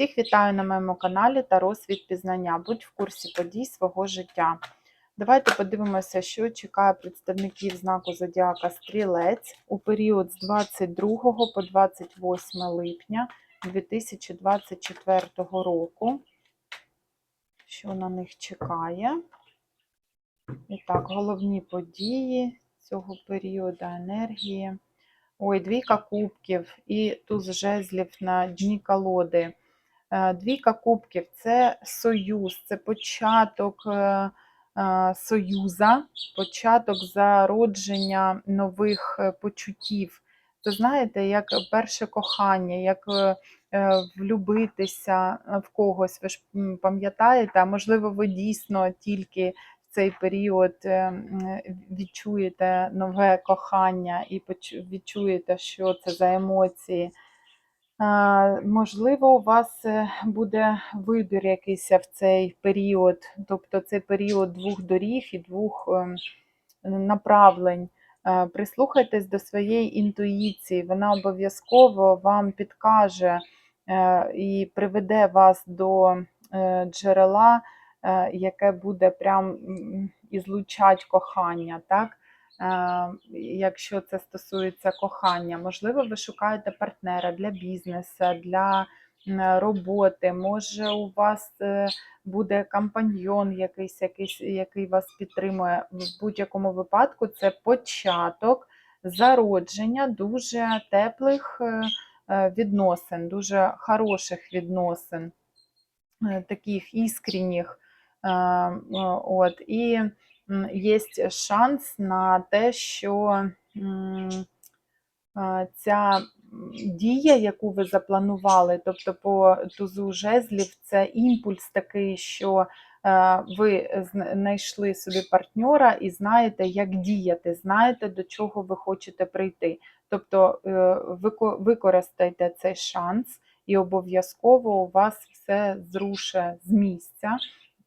Всіх вітаю на моєму каналі та розсвіт пізнання. Будь в курсі подій свого життя. Давайте подивимося, що чекає представників знаку Зодіака Стрілець у період з 22 по 28 липня 2024 року. Що на них чекає? І так, головні події цього періоду, енергії. Ой, двійка кубків і туз жезлів на дні колоди. Е, Двійка кубків це союз, це початок е, е, союза, початок зародження нових почуттів. Це знаєте, як перше кохання, як влюбитися в когось. Ви ж пам'ятаєте, а можливо, ви дійсно тільки в цей період відчуєте нове кохання і відчуєте, що це за емоції. Можливо, у вас е, буде вибір якийсь в цей період, тобто це період двох доріг і двох ем, направлень. Е, Прислухайтесь до своєї інтуїції, вона обов'язково вам підкаже е, і приведе вас до джерела, яке буде прям ізлучать кохання. так? Е, якщо це стосується кохання. Можливо, ви шукаєте партнера для бізнесу, для роботи. Може, у вас е, буде компаньйон якийсь, якийсь, який вас підтримує. В будь-якому випадку це початок зародження дуже теплих е, відносин, дуже хороших відносин, таких іскренніх. От, і є шанс на те, що ця дія, яку ви запланували, тобто по тузу жезлів, це імпульс такий, що е, ви знайшли собі партнера і знаєте, як діяти, знаєте, до чого ви хочете прийти. Тобто е, використайте цей шанс, і обов'язково у вас все зруше з місця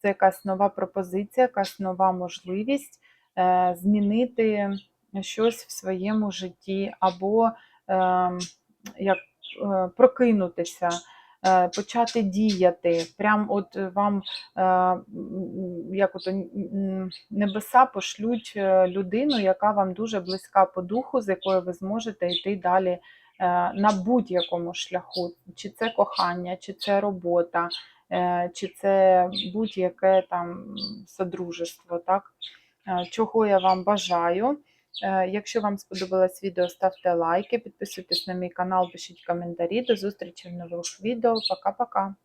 це якась нова пропозиція, якась нова можливість е, змінити щось в своєму житті, або е, як е, прокинутися, е, почати діяти. Прям от вам як от небеса пошлють людину, яка вам дуже близька по духу, з якою ви зможете йти далі на будь-якому шляху, чи це кохання, чи це робота, чи це будь-яке там содружество, так? Е, Чого я вам бажаю. Е, Якщо вам сподобалось відео, ставте лайки, підписуйтесь на мій канал, пишіть коментарі. До зустрічі в нових відео. Пока-пока.